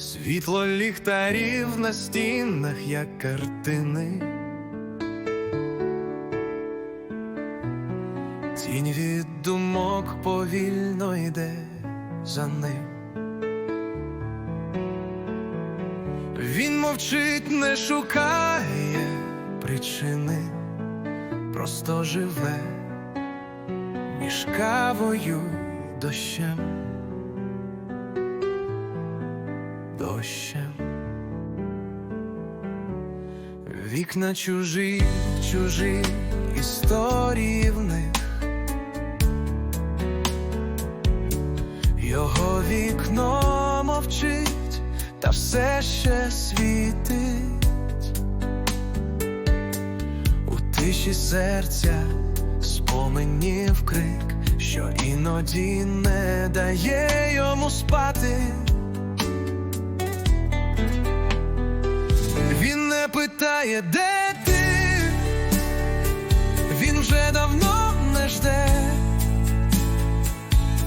Світло ліхтарів на стінах, як картини. Тінь від думок повільно йде за ним. Він мовчить, не шукає причини, просто живе між кавою дощем. Вікна чужі, чужі історії в них. Його вікно мовчить, та все ще світить. У тиші серця споменів крик, що іноді не дає йому спати. Питає, де ти, він вже давно не жде,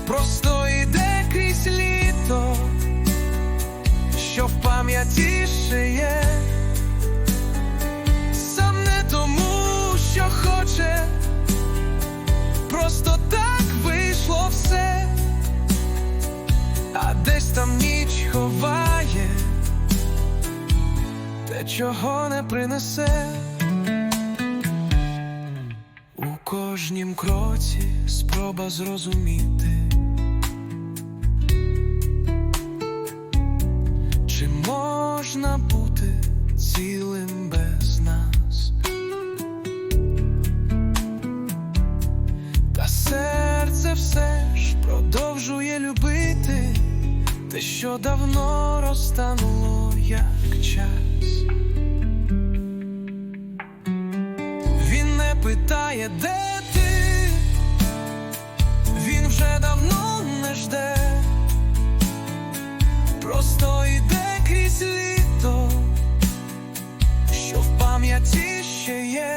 просто йде крізь літо, що в пам'яті ще є, сам не тому, що хоче, просто так вийшло все, а десь там ніч ховає чого не принесе. У кожнім кроці спроба зрозуміти, чи можна бути цілим без нас, та серце все ж продовжує любити те, що давно розтануло як час. Де ти, він вже давно не жде, просто йде крізь літо, що в пам'яті ще є,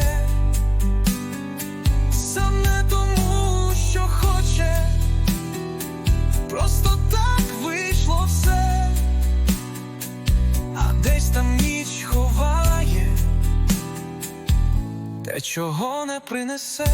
чого не принесе.